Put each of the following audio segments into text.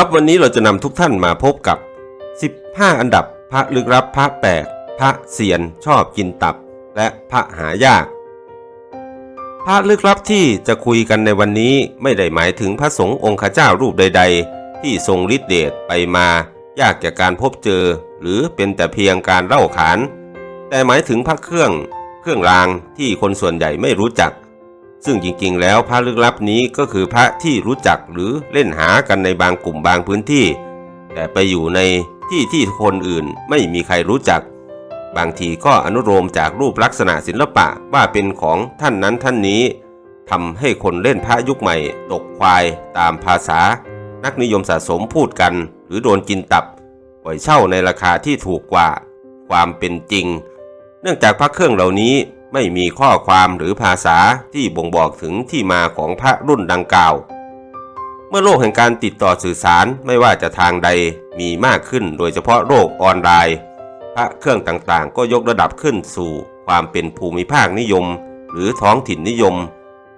ครับวันนี้เราจะนำทุกท่านมาพบกับ 15 อันดับพระลึกลับพระแปลกพระเสียนชอบกินตับ และพระหายาก พระลึกลับที่จะคุยกันในวันนี้ไม่ได้หมายถึงพระสงฆ์องค์ข้าเจ้ารูปใด ๆ ที่ทรงฤทธิเดชไปมา ยากแก่การพบเจอ หรือเป็นแต่เพียงการเล่าขาน แต่หมายถึงพระเครื่อง เครื่องรางที่คนส่วนใหญ่ไม่รู้จัก ซึ่งจริงๆ แล้วพระลึกลับนี้ก็คือพระที่รู้จักหรือเล่นหากันในบางกลุ่มบางพื้นที่ แต่ไปอยู่ในที่ที่คนอื่นไม่มีใครรู้จัก บางทีก็อนุโลมจากรูปลักษณะศิลปะว่าเป็นของท่านนั้นท่านนี้ทำให้คนเล่นพระยุคใหม่ ตกควายตามภาษา นักนิยมสะสมพูดกัน หรือโดนกินตับปล่อยเช่าในราคาที่ถูกกว่า ความเป็นจริง เนื่องจากพระเครื่องเหล่านี้ ไม่มีข้อความหรือภาษาที่บ่งบอกถึงที่มาของพระรุ่นดังกล่าว เมื่อโลกแห่งการติดต่อสื่อสารไม่ว่าจะทางใดมีมากขึ้นโดยเฉพาะโลกออนไลน์ พระเครื่องต่างๆ ก็ยกระดับขึ้นสู่ความเป็นภูมิภาคนิยม หรือท้องถิ่นนิยม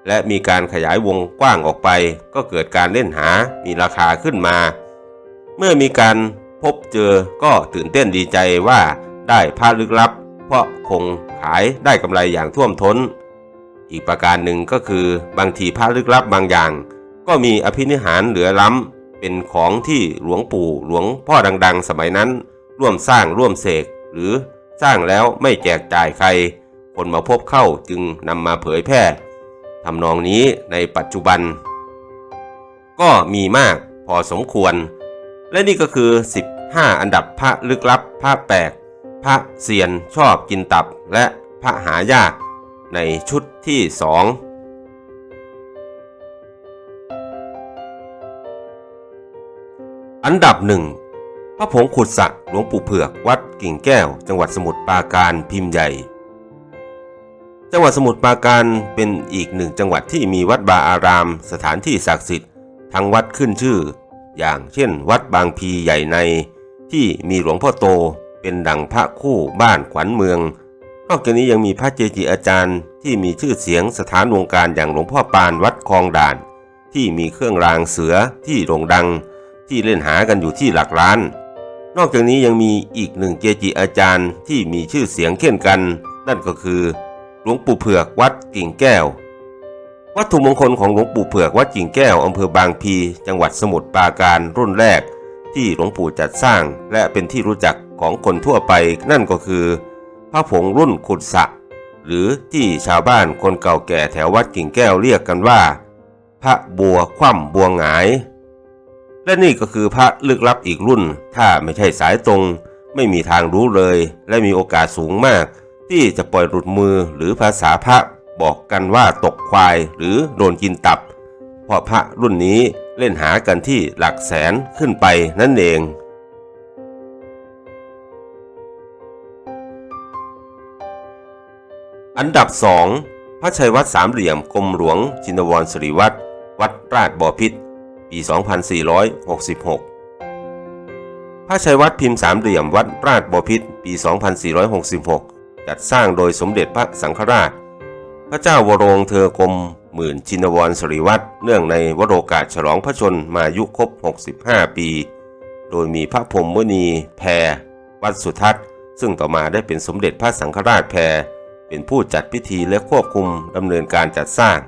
และมีการขยายวงกว้างออกไป ก็เกิดการเล่นหามีราคาขึ้นมา เมื่อมีการพบเจอก็ตื่นเต้นดีใจว่าได้พระลึกลับ เพราะคง ขายได้กำไรอย่างท่วมท้น อีกประการหนึ่งก็คือบางทีพระลึกลับบางอย่าง ก็มีอภินิหารเหลือล้ำ เป็นของที่หลวงปู่หลวงพ่อดังๆ สมัยนั้น ร่วมสร้างร่วมเสกหรือสร้างแล้วไม่แจกจ่ายใคร คนมาพบเข้าจึงนำมาเผยแพร่ทำนองนี้ในปัจจุบัน ก็มีมากพอสมควร และนี่ก็คือ 15 อันดับพระลึกลับพระแปลก พระเซียนชอบกินตับและพระหายากในชุดที่สองอันดับหนึ่งพระผงขุดสระหลวงปู่เผือกวัดกิ่งแก้ว จังหวัดสมุทรปราการพิมพ์ใหญ่ จังหวัดสมุทรปราการเป็นอีกหนึ่งจังหวัดที่มีวัดบาอาราม สถานที่ศักดิ์สิทธิ์ทั้งวัดขึ้นชื่อ อย่างเช่น วัดบางพีใหญ่ในที่มีหลวงพ่อโต เป็นดั่งพระคู่บ้านขวัญเมือง นอกจากนี้ยังมีพระเจจิอาจารย์ที่มีชื่อเสียงสถานวงการอย่างหลวงพ่อปานวัดคลองด่าน ที่มีเครื่องรางเสือที่โด่งดัง ที่เล่นหากันอยู่ที่หลักล้าน นอกจากนี้ยังมีอีกหนึ่งเกจิอาจารย์ที่มีชื่อเสียงเช่นกัน นั่นก็คือหลวงปู่เผือกวัดกิ่งแก้ว วัตถุมงคลของหลวงปู่เผือกวัดกิ่งแก้วอำเภอบางพี จังหวัดสมุทรปราการรุ่นแรก ที่หลวงปู่จัดสร้างและเป็นที่รู้จัก ของคนทั่วไปนั่นก็คือพระผงรุ่นขุดสะ หรือที่ชาวบ้านคนเก่าแก่แถววัดกิ่งแก้วเรียกกันว่า พระบัวคว่ำบัวหงาย และนี่ก็คือพระลึกลับอีกรุ่น ถ้าไม่ใช่สายตรง ไม่มีทางรู้เลย และมีโอกาสสูงมาก ที่จะปล่อยหลุดมือหรือภาษาพระบอกกันว่าตกควายหรือโดนกินตับ เพราะพระรุ่นนี้เล่นหากันที่หลักแสนขึ้นไปนั่นเอง อันดับ 2 พระชัยวัดสามเหลี่ยมกรมหลวงจินวรสิริวัตรวัดราชบ่อพิษปี 2466 พระชัยวัดพิมพ์สามเหลี่ยมวัดราชบ่อพิษปี 2466 จัดสร้างโดยสมเด็จพระสังฆราช พระเจ้าวโรงเธอกรมหมื่นชินวรสิริวัตรเนื่องในวโรกาสฉลองพระชนมายุครบ 65 ปี โดยมีพระพรหมมุนีแพรวัดสุทัศน์ ซึ่งต่อมาได้เป็นสมเด็จพระสังฆราชแพร เป็นผู้จัดพิธีและควบคุมดำเนินการจัดสร้าง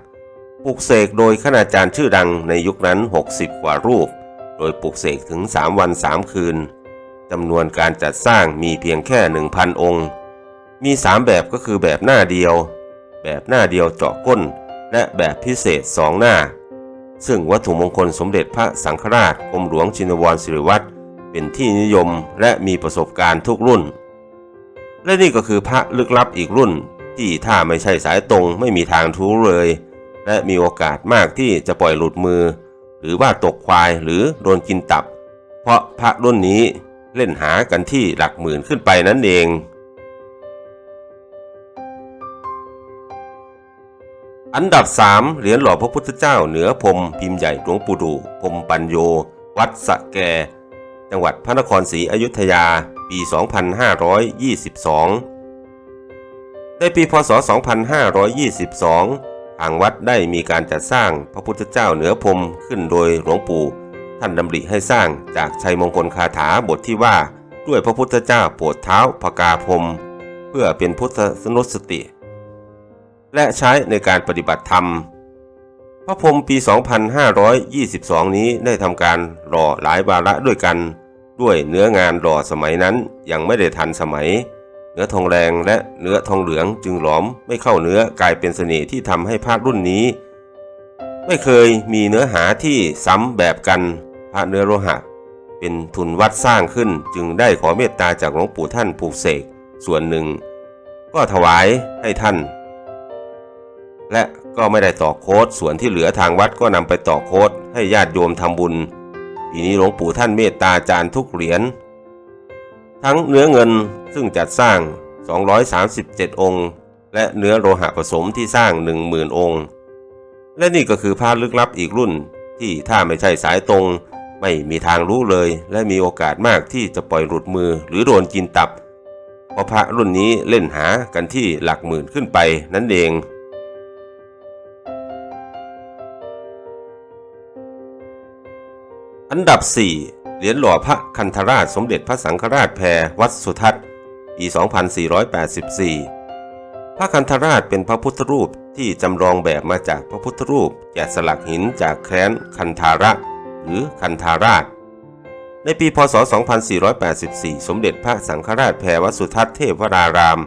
ปลุกเสกโดยคณาจารย์ชื่อดังในยุคนั้น 60 กว่ารูป โดยปลุกเสกถึง 3 วัน 3 คืนจำนวนการจัดสร้างมีเพียงแค่ 1,000 องค์ มี 3 แบบก็คือแบบหน้าเดียว แบบหน้าเดียวเจาะก้น และแบบพิเศษ2หน้า ซึ่งวัตถุมงคลสมเด็จพระสังฆราชกรมหลวงชินวรสิริวัตรเป็นที่นิยมและมีประสบการณ์ทุกรุ่น และนี่ก็คือพระลึกลับอีกรุ่น ที่ถ้าไม่ใช่สายตรงไม่มีทางทู้เลย และมีโอกาสมากที่จะปล่อยหลุดมือ หรือว่าตกควายหรือโดนกินตับ เพราะพระรุ่นนี้เล่นหากันที่หลักหมื่นขึ้นไปนั่นเองอันดับ 3 เหรียญหล่อพระพุทธเจ้าเหนือพรมพิมพ์ใหญ่หลวงปู่ดูพรมปัญโย วัดสะแก จังหวัดพระนครศรีอยุธยา ปี 2522 ในปีพศ 2522 ทางวัดได้มีการจัดสร้างพระพุทธเจ้าเหนือพรมขึ้นโดยหลวงปู่ท่านดำริให้สร้างจากชัยมงคลคาถาบทที่ว่าด้วยพระพุทธเจ้าโปรดเท้าพกาพรมเพื่อเป็นพุทธสนุสติ และใช้ในการปฏิบัติธรรม พระพรมปี 2522 นี้ได้ทำการหล่อหลายวาระด้วยกัน ด้วยเนื้องานหล่อสมัยนั้นยังไม่ได้ทันสมัย เนื้อทองแดงและเนื้อทองเหลืองจึงหลอมไม่เข้าเนื้อกลายเป็นเสน่ห์ที่ทำให้พระรุ่นนี้ ไม่เคยมีเนื้อหาที่ซ้ำแบบกันพระเนื้อโลหะ เป็นทุนวัดสร้างขึ้นจึงได้ขอเมตตาจากหลวงปู่ท่านปลูกเสกส่วนหนึ่ง ก็ถวายให้ท่าน และก็ไม่ได้ต่อโค้ดส่วนที่เหลือทางวัดก็นำไปต่อโค้ดให้ญาติโยมทำบุญ ปีนี้หลวงปู่ท่านเมตตาจารย์ทุกเหรียญ ทั้งเนื้อเงินซึ่งจัดสร้าง 237 องค์ และเนื้อโลหะผสมที่สร้าง 10,000 องค์ และนี่ก็คือพระลึกลับอีกรุ่นที่ถ้าไม่ใช่สายตรง ไม่มีทางรู้เลย และมีโอกาสมากที่จะปล่อยหลุดมือหรือโดนกินตับเพราะพระรุ่นนี้เล่นหากันที่หลักหมื่นขึ้นไปนั่นเอง อันดับ 4 เหรียญหล่อพระคันธราชสมเด็จพระสังฆราชแพรวัดสุทัศน์ปี 2484 พระคันธราชเป็นพระพุทธรูปที่จำลองแบบมาจากพระพุทธรูปแกะสลักหินจากแคว้นคันธาระหรือคันธาราช ในปีพศ 2484 สมเด็จพระสังฆราชแพรวัดสุทัศน์เทพวราราม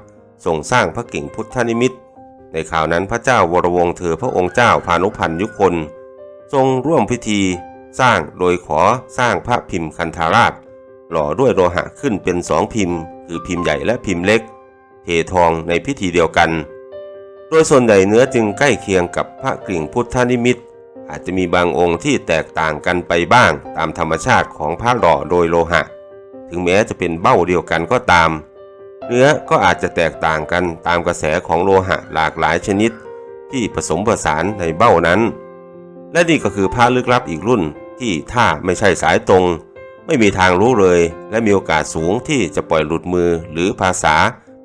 ทรงสร้างพระกิ่งพุทธนิมิต ในข่าวนั้นพระเจ้าวรวงเธอพระองค์เจ้าพานุพันธ์ยุคน ทรงร่วมพิธี สร้างโดยขอสร้างพระพิมพ์คันธาราช หล่อด้วยโลหะขึ้นเป็นสองพิมพ์ คือพิมพ์ใหญ่และพิมพ์เล็ก เททองในพิธีเดียวกัน โดยส่วนใหญ่เนื้อจึงใกล้เคียงกับพระกริ่งพุทธนิมิต อาจจะมีบางองค์ที่แตกต่างกันไปบ้างตามธรรมชาติของพระหล่อโดยโลหะ ถึงแม้จะเป็นเบ้าเดียวกันก็ตาม เนื้อก็อาจจะแตกต่างกันตามกระแสของโลหะหลากหลายชนิด ที่ผสมผสานในเบ้านั้นและนี่ก็คือพระลึกลับอีกรุ่น ที่ถ้าไม่ใช่สายตรง ไม่มีทางรู้เลย และมีโอกาสสูงที่จะปล่อยหลุดมือหรือภาษา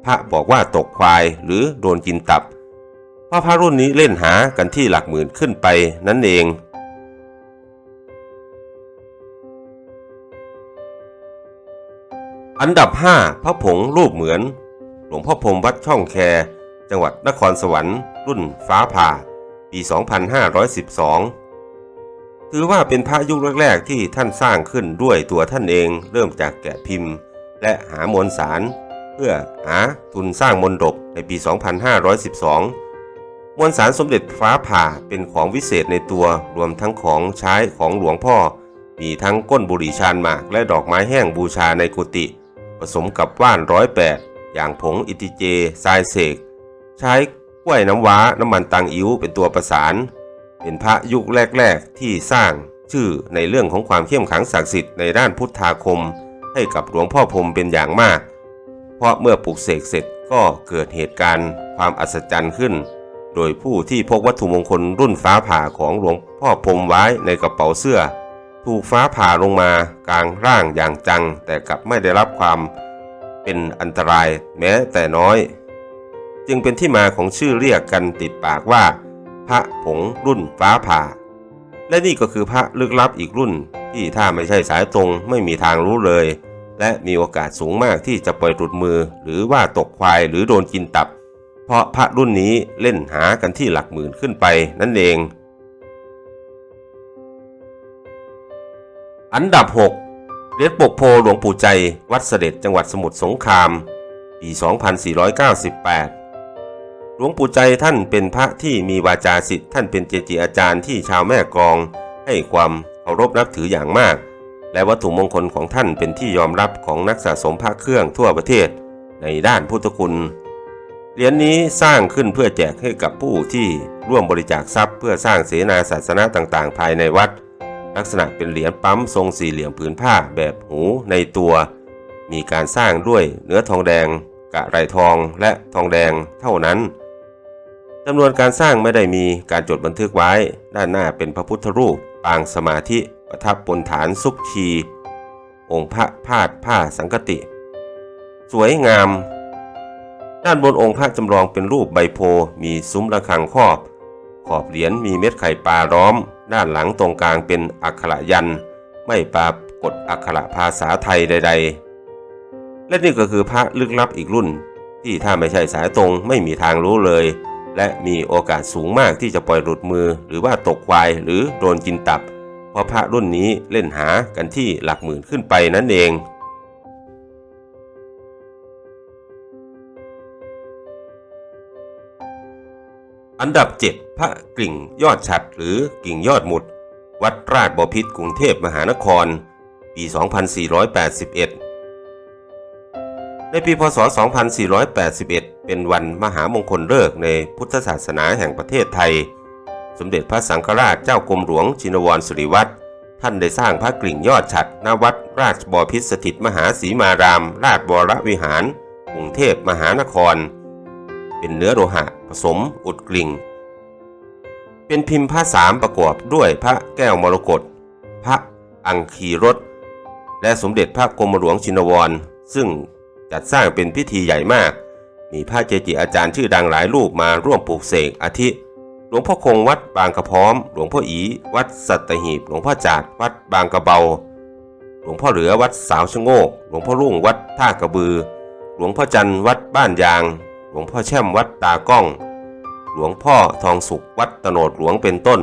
พระบอกว่าตกควายหรือโดนกินตับ เพราะพระรุ่นนี้เล่นหากันที่หลักหมื่นขึ้นไปนั่นเองอันดับ 5 พระผงรูปเหมือน หลวงพ่อพรมวัดช่องแค จังหวัดนครสวรรค์ รุ่นฟ้าผ่า ปี 2512 ถือว่าเป็นพระยุคแรกๆที่ท่านสร้างขึ้นด้วยตัวท่านเองเริ่มจากแกะพิมพ์ และหามวลสาร เพื่อหาทุนสร้างมนดบในปี 2512 มวลสารสมเด็จฟ้าผ่าเป็นของวิเศษในตัวรวมทั้งของใช้ของหลวงพ่อ มีทั้งก้นบุหรี่ชานหมากและดอกไม้แห้งบูชาในกุฏิผสมกับว่านร้อยแปดอย่างผงอิติเจทรายเสก ใช้กล้วยน้ำว้าน้ำมันตังอิ๋วเป็นตัวประสาน เป็นพระยุคแรก ๆ ที่สร้างชื่อในเรื่องของความเข้มขลังศักดิ์สิทธิ์ในด้านพุทธาคม ให้กับหลวงพ่อพรมเป็นอย่างมาก เพราะเมื่อปลูกเสกเสร็จก็เกิดเหตุการณ์ความอัศจรรย์ขึ้น โดยผู้ที่พกวัตถุมงคลรุ่นฟ้าผ่าของหลวงพ่อพรมไว้ในกระเป๋าเสื้อ ถูกฟ้าผ่าลงมากลางร่างอย่างจัง แต่กลับไม่ได้รับความเป็นอันตรายแม้แต่น้อย จึงเป็นที่มาของชื่อเรียกกันติดปากว่า พระผงรุ่นฟ้าผ่า และนี่ก็คือพระลึกลับอีกรุ่นที่ถ้าไม่ใช่สายตรงไม่มีทางรู้เลย และมีโอกาสสูงมากที่จะปล่อยหลุดมือ หรือว่าตกควายหรือโดนกินตับ เพราะพระรุ่นนี้เล่นหากันที่หลักหมื่นขึ้นไปนั่นเอง อันดับ 6เหรียญปกโพหลวงปู่ใจ วัดเสด็จจังหวัดสมุทรสงครามปี 2498 หลวงปู่ใจท่านเป็นพระที่มีวาจาสิทธิ์ท่านเป็นเจจิอาจารย์ที่ชาวแม่กอง ให้ความเคารพนับถืออย่างมาก และวัตถุมงคลของท่านเป็นที่ยอมรับของนักสะสมพระเครื่องทั่วประเทศ ในด้านพุทธคุณเหรียญนี้สร้างขึ้นเพื่อแจกให้กับผู้ที่ร่วมบริจาคทรัพย์ เพื่อสร้างเสนาศาสนะต่างๆ ภายในวัด ลักษณะเป็นเหรียญปั๊มทรงสี่เหลี่ยมผืนผ้าแบบหูในตัว มีการสร้างด้วยเนื้อทองแดง กะไรทองและทองแดงเท่านั้น จำนวนการสร้างไม่ได้มีการจดบันทึกไว้ ด้านหน้าเป็นพระพุทธรูป ปางสมาธิ ประทับบนฐานซุกชี องค์พระพาดผ้าสังกติ สวยงาม ด้านบนองค์พระจำลองเป็นรูปใบโพธิมีซุ้มระฆังครอบ ขอบเหรียญมีเม็ดไข่ปลาล้อม ด้านหลังตรงกลางเป็นอักขระยัน ไม่ปรากฏอักขระภาษาไทยใด ๆ และนี่ก็คือพระลึกลับอีกรุ่น ที่ถ้าไม่ใช่สายตรงไม่มีทางรู้เลย และมีโอกาสสูงมากที่จะปล่อยหลุดมือ หรือว่าตกควายหรือโดนกินตับ เพราะพระรุ่นนี้เล่นหากันที่หลักหมื่นขึ้นไปนั่นเองอันดับ 7 พระกิ่งยอดฉัดหรือกิ่งยอดหมุด วัดราชบพิตรกรุงเทพมหานคร ปี 2481 ในปีพศ 2481 เป็นวันมหามงคลฤกษ์ในพุทธศาสนาแห่งประเทศไทย สมเด็จพระสังฆราชเจ้ากรมหลวงชินวรสิริวัตรท่านได้สร้างพระกลิ่งยอดฉัดณวัดราชบพิตรสถิตมหาศรีมาราม ราชบรวิหาร กรุงเทพมหานคร เป็นเนื้อโลหะผสมอุดกลิ่ง เป็นพิมพ์พระสามประกอบด้วยพระแก้วมรกตพระอังคีรถและสมเด็จพระกรมหลวงชินวร ซึ่ง จัดสร้างเป็นพิธีใหญ่มาก มีพระเจจิอาจารย์ชื่อดังหลายรูปมาร่วมปลูกเสกอาทิ หลวงพ่อคงวัดบางกระพร้อม หลวงพ่ออีวัดสัตหีบ หลวงพ่อจาดวัดบางกระเบา หลวงพ่อเหลือวัดสาวชะโงก หลวงพ่อรุ่งวัดท่ากระบือ หลวงพ่อจันวัดบ้านยาง หลวงพ่อแช่มวัดตากล้อง หลวงพ่อทองสุขวัดตโนดหลวงเป็นต้น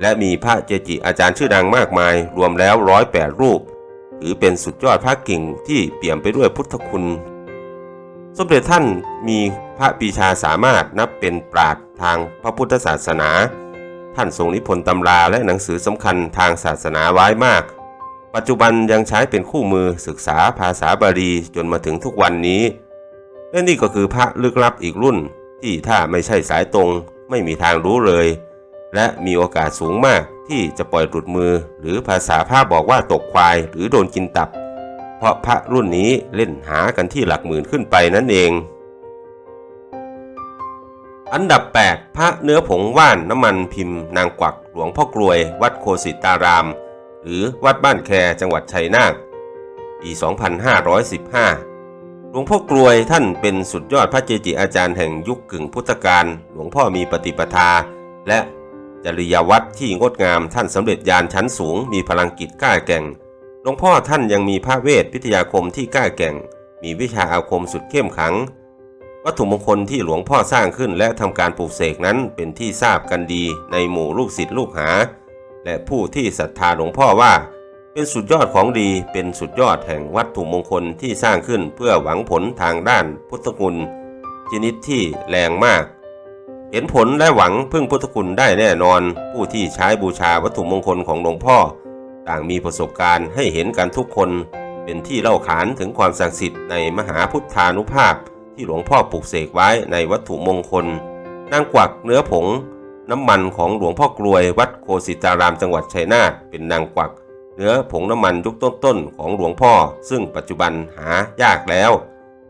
และมีพระเจจิอาจารย์ชื่อดังมากมาย รวมแล้วร้อยแปดรูป ถือเป็นสุดยอดพระกิ่งที่เปี่ยมไปด้วยพุทธคุณ สมเด็จท่านมีพระปีชาสามารถนับเป็นปราดทางพระพุทธศาสนา ท่านทรงนิพนธ์ตำราและหนังสือสำคัญทางศาสนาไว้มาก ปัจจุบันยังใช้เป็นคู่มือศึกษาภาษาบาลีจนมาถึงทุกวันนี้ และนี่ก็คือพระลึกลับอีกรุ่นที่ถ้าไม่ใช่สายตรงไม่มีทางรู้เลย และมีโอกาสสูงมาก ที่จะปล่อยหลุดมือ หรือภาษาพระบอกว่าตกควายหรือโดนกินตับ เพราะพระรุ่นนี้เล่นหากันที่หลักหมื่นขึ้นไปนั่นเอง อันดับ 8 พระเนื้อผงว่านน้ำมันพิมพ์ นางกวักหลวงพ่อกรวย วัดโคสิตาราม หรือวัดบ้านแคจังหวัดชัยนาทปี 2515หลวงพ่อกรวยท่านเป็นสุดยอดพระเจจิอาจารย์แห่งยุคกึ่งพุทธกาล หลวงพ่อมีปฏิปทา และ จริยวัตรที่งดงามท่านสำเร็จญาณชั้นสูง มีพลังกิจกล้าแก่งหลวงพ่อท่านยังมีพระเวทวิทยาคมที่กล้าแก่ง มีวิชาอาคมสุดเข้มขัง วัตถุมงคลที่หลวงพ่อสร้างขึ้นและทำการปลูกเสกนั้นเป็นที่ทราบกันดีในหมู่ลูกศิษย์ลูกหา และผู้ที่ศรัทธาหลวงพ่อว่า เป็นสุดยอดของดีเป็นสุดยอดแห่งวัตถุมงคลที่สร้างขึ้นเพื่อหวังผลทางด้านพุทธคุณชนิดที่แรงมาก เห็นผลและหวังพึ่งพุทธคุณได้แน่นอน ผู้ที่ใช้บูชาวัตถุมงคลของหลวงพ่อ ต่างมีประสบการณ์ให้เห็นกันทุกคน เป็นที่เล่าขานถึงความศักดิ์สิทธิ์ในมหาพุทธานุภาพ ที่หลวงพ่อปลูกเสกไว้ในวัตถุมงคลนางกวักเนื้อผง น้ำมันของหลวงพ่อกรวยวัดโคสิตารามจังหวัดชัยนาทเป็นนางกวัก เนื้อผงน้ำมันยุคต้นๆของหลวงพ่อ ซึ่งปัจจุบันหายากแล้ว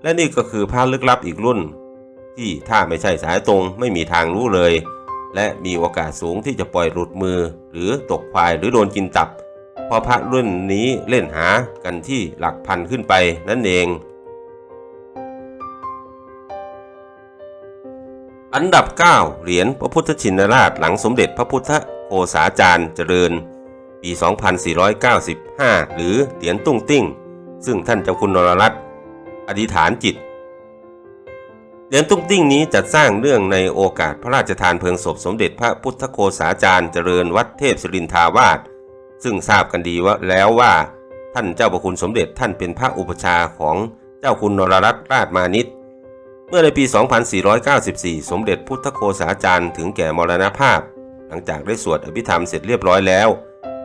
และนี่ก็คือพระลึกลับอีกรุ่น ที่ถ้าไม่ใช่สายตรงไม่มีทางรู้เลย และมีโอกาสสูงที่จะปล่อยหลุดมือ หรือตกควายหรือโดนกินตับ เพราะพระรุ่นนี้เล่นหากันที่หลักพันขึ้นไปนั่นเอง อันดับ 9 เหรียญพระพุทธชินราชหลังสมเด็จพระพุทธโคสาจารย์เจริญ ปี 2495 หรือเหรียญตุ้งติ้ง ซึ่งท่านเจ้าคุณนรรัตน์อธิษฐานจิต เหรียญตุ้งติ้งนี้จัดสร้างเรื่องในโอกาสพระราชทานเพลิงศพสมเด็จพระพุทธโคสาจารย์เจริญวัดเทพศิรินทาวาสซึ่งทราบกันดีว่าแล้วว่า ท่านเจ้าประคุณสมเด็จท่านเป็นพระอุปชาของเจ้าคุณนรรัตน์ราชมานิตเมื่อในปี 2494 สมเด็จพุทธโคสาจารย์ถึงแก่มรณภาพ หลังจากได้สวดอภิธรรมเสร็จเรียบร้อยแล้ว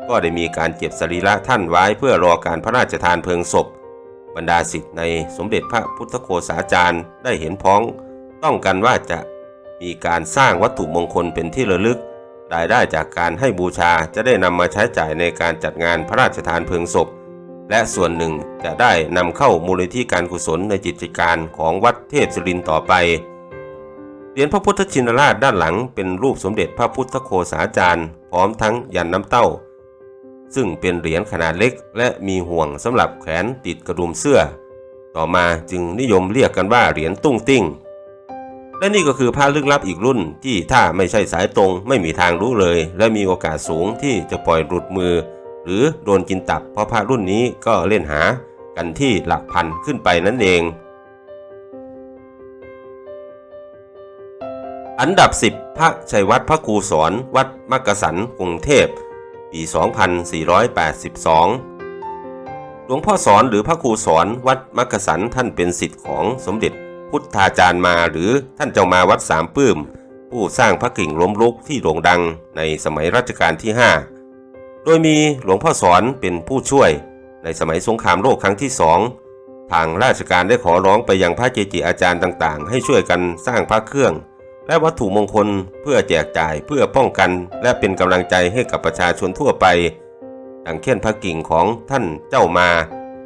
ก็ได้มีการเก็บสรีระท่านไว้เพื่อรอการพระราชทานเพลิงศพ บรรดาศิษย์ในสมเด็จพระพุทธโคสาจารย์ได้เห็นพ้อง ต้องกันว่าจะมีการสร้างวัตถุมงคลเป็นที่ระลึก รายได้จากการให้บูชาจะได้นำมาใช้จ่ายในการจัดงานพระราชทานเพลิงศพ และส่วนหนึ่งจะได้นำเข้ามูลนิธิการกุศลในกิจการของวัดเทพศิรินต่อไปเหรียญพระพุทธชินราชด้านหลังเป็นรูปสมเด็จพระพุทธโคสาจารย์ พร้อมทั้งยันน้ำเต้า ซึ่งเป็นเหรียญขนาดเล็ก และมีห่วงสำหรับแขวนติดกระดุมเสื้อ ต่อมาจึงนิยมเรียกกันว่าเหรียญตุ้งติ้ง และนี่ก็คือพระลึกลับอีกรุ่นที่ถ้าไม่ใช่สายตรงไม่มีทางรู้เลย และมีโอกาสสูงที่จะปล่อยหลุดมือ หรือโดนกินตับเพราะพระรุ่นนี้ก็เล่นหากันที่หลักพันขึ้นไปนั่นเอง อันดับ 10 พระชัยวัดพระครูสอนวัดมักกะสันกรุงเทพ ปี 2482 หลวงพ่อสอนหรือพระครูสอนวัดมักกะสันท่านเป็นสิทธิ์ของสมเด็จพุทธาจารย์มาหรือท่านเจ้ามาวัดสามปื้ม ผู้สร้างพระกิ่งล้มลุกที่โด่งดังในสมัยรัชกาลที่ 5 โดยมีหลวงพ่อสอนเป็นผู้ช่วย ในสมัยสงครามโลกครั้งที่สองทางราชการได้ขอร้องไปยังพระเกจิอาจารย์ต่างๆ ให้ช่วยกันสร้างพระเครื่อง และวัตถุมงคลเพื่อแจกจ่ายเพื่อป้องกันและเป็นกำลังใจให้กับประชาชนทั่วไป ดังเช่นพระกิ่งของท่านเจ้ามา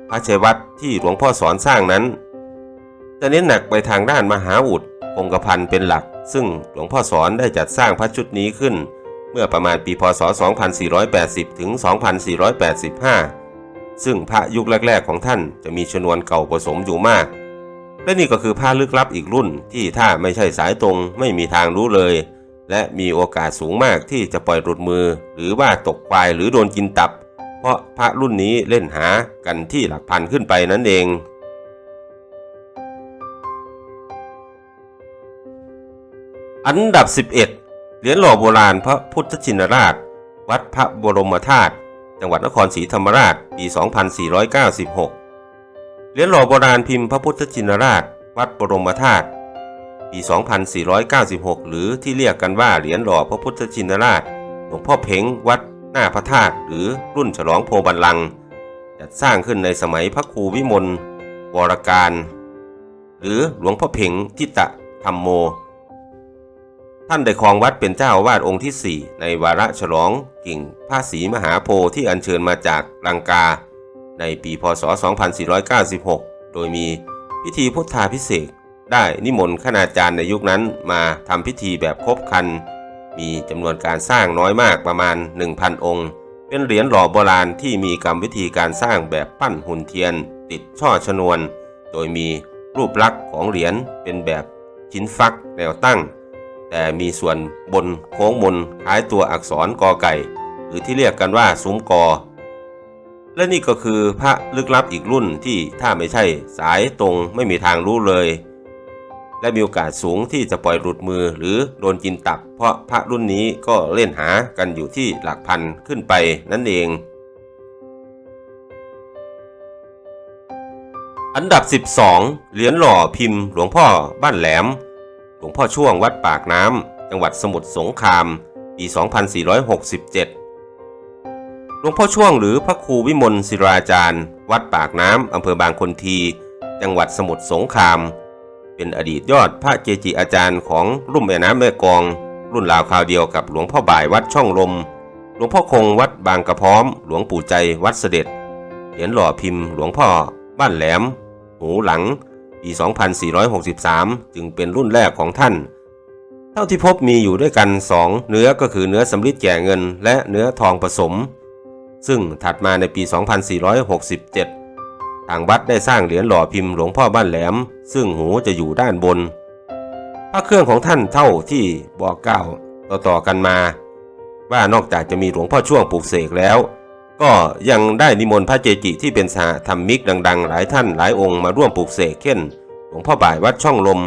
พระเชวัดที่หลวงพ่อสอนสร้างนั้น จะเน้นหนักไปทางด้านมหาอุดคงกระพันเป็นหลัก ซึ่งหลวงพ่อสอนได้จัดสร้างพระชุดนี้ขึ้น เมื่อประมาณปีพศ 2480 ถึง 2485 ซึ่งพระยุคแรก ๆ ของท่านจะมีชนวนเก่าผสมอยู่มาก และนี่ก็คือผ้าลึกลับอีกรุ่นที่ถ้าไม่ใช่สายตรงไม่มีทางรู้เลย และมีโอกาสสูงมากที่จะปล่อยหลุดมือ หรือว่าตกควายหรือโดนกินตับ เพราะพระรุ่นนี้เล่นหากันที่หลักพันขึ้นไปนั่นเองอันดับ 11 เหรียญหล่อโบราณพระพุทธชินราช วัดพระบรมธาตุ จังหวัดนครศรีธรรมราช ปี 2496 เหรียญหล่อโบราณพิมพ์พระพุทธชินราช วัดบรมธาตุปี 2496 หรือที่เรียกกันว่าเหรียญหล่อพระพุทธชินราช หลวงพ่อเพ็งวัดหน้าพระธาตุหรือรุ่นฉลองโพบันลังจัดสร้างขึ้นในสมัยพระครูวิมลวรการ หรือหลวงพ่อเพ็งทิตะธรรมโม ท่านได้ครองวัดเป็นเจ้าอาวาดองค์ที่ 4 ในวาระฉลองกิ่งพระศรีมหาโพธิ์ที่อัญเชิญมาจากลังกา ในปีพศ 2496 โดยมีพิธีพุทธาพิเศษได้นิมนต์คณาจารย์ในยุคนั้นมาทำพิธีแบบครบคัน มีจำนวนการสร้างน้อยมากประมาณ 1,000 องค์ เป็นเหรียญหล่อโบราณที่มีกรรมวิธีการสร้างแบบปั้นหุ่นเทียน ติดช่อชนวน โดยมีรูปลักษณ์ของเหรียญเป็นแบบชิ้นฟักแนวตั้ง แต่มีส่วนบนโค้งมนคล้ายตัวอักษรกอไก่ หรือที่เรียกกันว่าซุ้มกอ และนี่ก็คือพระลึกลับอีกรุ่นที่ถ้าไม่ใช่สายตรงไม่มีทางรู้เลย และมีโอกาสสูงที่จะปล่อยหลุดมือหรือโดนกินตับ เพราะพระรุ่นนี้ก็เล่นหากันอยู่ที่หลักพันขึ้นไปนั่นเอง อันดับ 12 เหรียญหล่อพิมพ์ หลวงพ่อบ้านแหลม หลวงพ่อช่วงวัดปากน้ำจังหวัดสมุทรสงครามปี 2467ห ลวงพ่อช่วงหรือพระครูวิมลศิราจารย์ วัดปากน้ำอำเภอบางคนที จังหวัดสมุทรสงคราม เป็นอดีตยอดพระเกจิอาจารย์ของรุ่มแม่น้ำแม่กอง รุ่นราวคราวเดียวกับหลวงพ่อบ่ายวัดช่องลม หลวงพ่อคงวัดบางกระพร้อม หลวงปู่ใจวัดเสด็จ เหรียญหล่อพิมพ์ หลวงพ่อ บ้านแหลม หูหลังปี 2463 จึงเป็นรุ่นแรกของท่าน เท่าที่พบมีอยู่ด้วยกัน 2 เนื้อก็คือเนื้อสำริดแก่เงิน และเนื้อทองผสม ซึ่งถัดมาในปี 2467 ทางวัดได้สร้างเหรียญหล่อพิมพ์หลวงพ่อบ้านแหลม ซึ่งหูจะอยู่ด้านบน พระเครื่องของท่านเท่าที่บอกกล่าวต่อๆกันมา ว่านอกจากจะมีหลวงพ่อช่วงปลูกเสกแล้ว ก็ยังได้นิมนต์พระเจจิที่เป็นสหธรรมิกดัง ๆ หลายท่านหลายองค์มาร่วมปลูกเสกเช่น หลวงพ่อบ่ายวัดช่องลม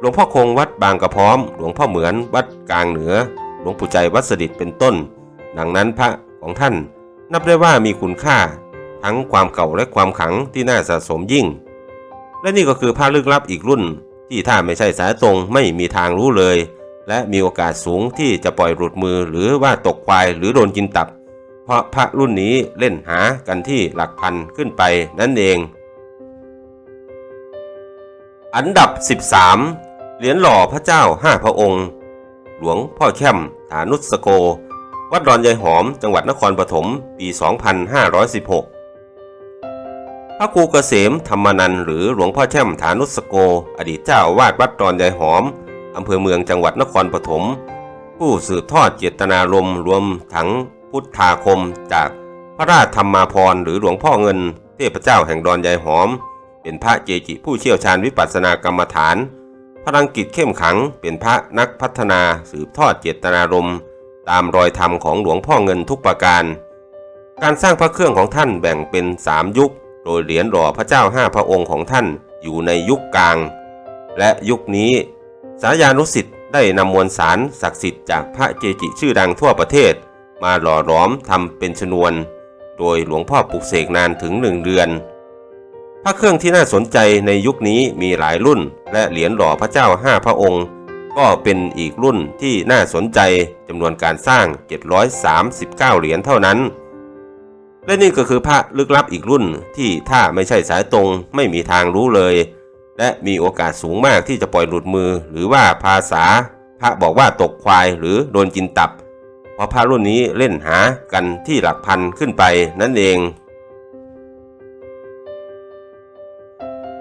หลวงพ่อคงวัดบางกระพร้อม หลวงพ่อเหมือนวัดกลางเหนือ หลวงปู่ใจวัดสดิตเป็นต้น ดังนั้นพระของท่าน นับได้ว่ามีคุณค่า ทั้งความเก่าและความขลังที่น่าสะสมยิ่ง และนี่ก็คือผ้าลึกลับอีกรุ่น ที่ถ้าไม่ใช่สายตรงไม่มีทางรู้เลย และมีโอกาสสูงที่จะปล่อยหลุดมือหรือว่าตกควายหรือโดนกินตับ เพราะพระรุ่นนี้เล่นหากันที่หลักพันขึ้นไปนั่นเอง อันดับ 13 เหรียญหล่อพระเจ้าห้าพระองค์ หลวงพ่อแช่มฐานุสโก วัดดอนยายหอม จังหวัดนครปฐม ปี 2516 พระครูเกษมธรรมนันหรือหลวงพ่อแช่มฐานุสโก อดีตเจ้าวาดวัดดอนยายหอม อำเภอเมืองจังหวัดนครปฐม ผู้สืบทอดเจตนารมณ์รวมทั้งพุทธาคมจากพระราชธรรมาพรหรือหลวงพ่อเงิน เทพเจ้าแห่งดอนยายหอม เป็นพระเกจิผู้เชี่ยวชาญวิปัสสนากรรมฐานพลังกิจเข้มขังเป็นพระนักพัฒนาสืบทอดเจตนารมณ์ ตามรอยธรรมของหลวงพ่อเงินทุกประการ การสร้างพระเครื่องของท่านแบ่งเป็น3ยุค โดยเหรียญหล่อพระเจ้าห้าพระองค์ของท่านอยู่ในยุคกลาง และยุคนี้ สายานุสิทธิ์ได้นำมวลสารศักดิ์สิทธิ์จากพระเจจิชื่อดังทั่วประเทศ มาหล่อหลอมทำเป็นชนวน โดยหลวงพ่อปลุกเสกนานถึงหนึ่งเดือนพระเครื่องที่น่าสนใจในยุคนี้มีหลายรุ่น และเหรียญหล่อพระเจ้าห้าพระองค์ ก็เป็นอีกรุ่นที่น่าสนใจจำนวนการสร้าง 739 เหรียญเท่านั้น และนี่ก็คือพระลึกลับอีกรุ่นที่ถ้าไม่ใช่สายตรงไม่มีทางรู้เลย และมีโอกาสสูงมากที่จะปล่อยหลุดมือ หรือว่าภาษา พระบอกว่าตกควายหรือโดนกินตับ เพราะพระรุ่นนี้เล่นหากันที่หลักพันขึ้นไปนั่นเอง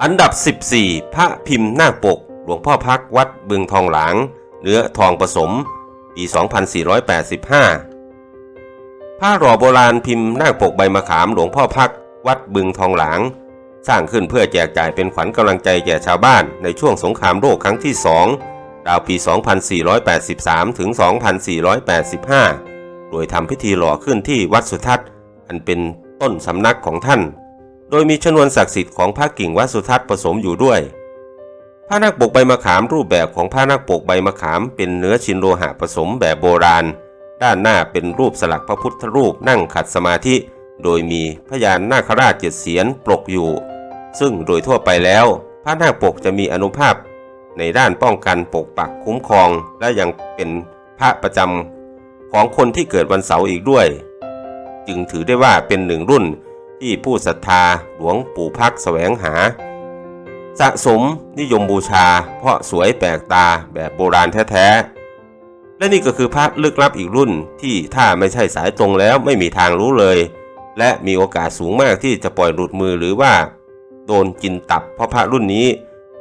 อันดับ 14 พระพิมพ์หน้าปก หลวงพ่อพักวัดบึงทองหลาง เนื้อทองผสม ปี 2485พระหล่อโบราณพิมพ์หน้าปกใบมะขามหลวงพ่อพักวัดบึงทองหลาง สร้างขึ้นเพื่อแจกจ่ายเป็นขวัญกำลังใจแก่ชาวบ้านในช่วงสงครามโลกครั้งที่สองราวปี 2483 ถึง 2485 โดยทำพิธีหล่อขึ้นที่วัดสุทัศน์ อันเป็นต้นสำนักของท่าน โดยมีชนวนศักดิ์สิทธิ์ของพระกิ่งวัดสุทัศน์ผสมอยู่ด้วย พระนักปกใบมะขามรูปแบบของพระนักปกใบมะขามเป็นเนื้อชินโลหะผสมแบบโบราณ ด้านหน้าเป็นรูปสลักพระพุทธรูปนั่งขัดสมาธิ โดยมีพญานาคราชเจ็ดเสียนปลกอยู่ ซึ่งโดยทั่วไปแล้วพระนาคปกจะมีอนุภาพ ในด้านป้องกันปกปักคุ้มครอง และยังเป็นพระประจำของคนที่เกิดวันเสาร์อีกด้วย จึงถือได้ว่าเป็นหนึ่งรุ่นที่ผู้ศรัทธาหลวงปู่พักแสวงหา สะสมนิยมบูชา เพราะสวยแปลกตาแบบโบราณแท้ๆ และนี่ก็คือพระลึกลับอีกรุ่นที่ถ้าไม่ใช่สายตรงแล้วไม่มีทางรู้เลย และมีโอกาสสูงมากที่จะปล่อยหลุดมือหรือว่า โดนกินตับเพราะพระรุ่นนี้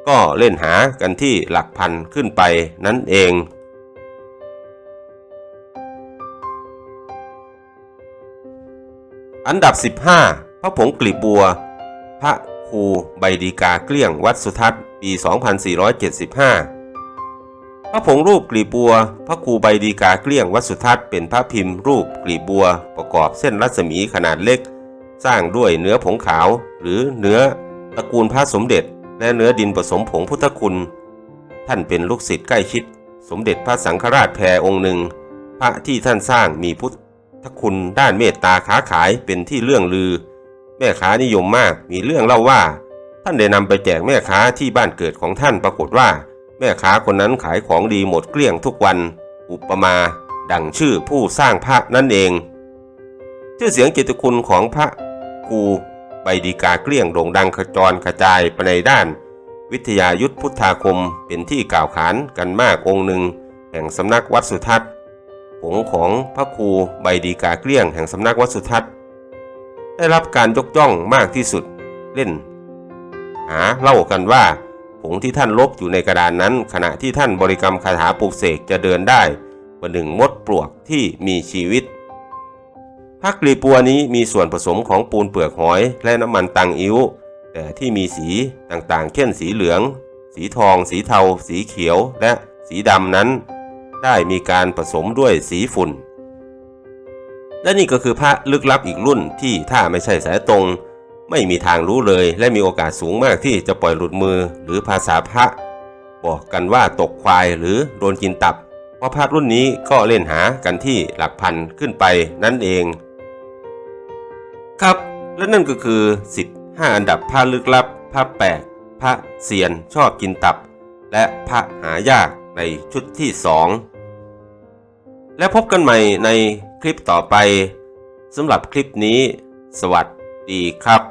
ก็เล่นหากันที่หลักพันขึ้นไปนั่นเองอันดับ 15 พระผงกลีบบัว พระ ครูใบดีกาเกลี้ยงวัดสุทัศน์ปี 2475 พระผงรูปกลีบบัว พระครูใบดีกาเกลี้ยงวัดสุทัศน์เป็นพระพิมพ์รูปกลีบบัว ประกอบเส้นรัศมีขนาดเล็ก สร้างด้วยเนื้อผงขาว หรือเนื้อตระกูลพระสมเด็จ และเนื้อดินผสมผงพุทธคุณ ท่านเป็นลูกศิษย์ใกล้ชิด สมเด็จพระสังฆราชแพรองค์หนึ่ง พระที่ท่านสร้างมีพุทธคุณด้านเมตตาค้าขายเป็นที่เรื่องลือ ม่ค้านิยมมาก มีเรื่องเล่าว่า ท่านได้นำไปแจกแม่ค้าที่บ้านเกิดของท่านปรากฏว่า แม่ค้าคนนั้นขายของดีหมดเกลี้ยงทุกวัน อุปมา ดังชื่อผู้สร้างพระนั่นเอง ชื่อเสียงเกียรติคุณของพระครูใบดีกาเกลี้ยงโด่งดังขจรกระจายไปในด้าน วิทยายุทธพุทธาคมเป็นที่กล่าวขานกันมากองค์หนึ่ง แห่งสำนักวัดสุทัศน์ผงของพระครูใบดีกาเกลี้ยงแห่งสำนักวัดสุทัศน์ ได้รับการยกย่องมากที่สุด เล่น หาเล่ากันว่า ผงที่ท่านลบอยู่ในกระดานนั้น ขณะที่ท่านบริกรรมคาถาปลุกเสกจะเดินได้ประหนึ่งมดปลวกที่มีชีวิตพักกลีปัวนี้มีส่วนผสมของปูนเปลือกหอยและน้ำมันตังอิ้วแต่ที่มีสีต่างๆ เช่นสีเหลือง สีทอง สีเทา สีเขียว และสีดำนั้น ได้มีการผสมด้วยสีฝุ่น และนี่ก็คือพระลึกลับอีกรุ่นที่ถ้าไม่ใช่สายตรง ไม่มีทางรู้เลยและมีโอกาสสูงมากที่จะปล่อยหลุดมือหรือภาษาพระ บอกกันว่าตกควายหรือโดนกินตับ เพราะพระรุ่นนี้ก็เล่นหากันที่หลักพันขึ้นไปนั่นเอง ครับและนั่นก็คือ 15 อันดับพระลึกลับพระแปลกพระเซียนชอบกินตับ และพระหายากในชุดที่2และพบกันใหม่ใน คลิปต่อไปสำหรับคลิปนี้ สวัสดีครับ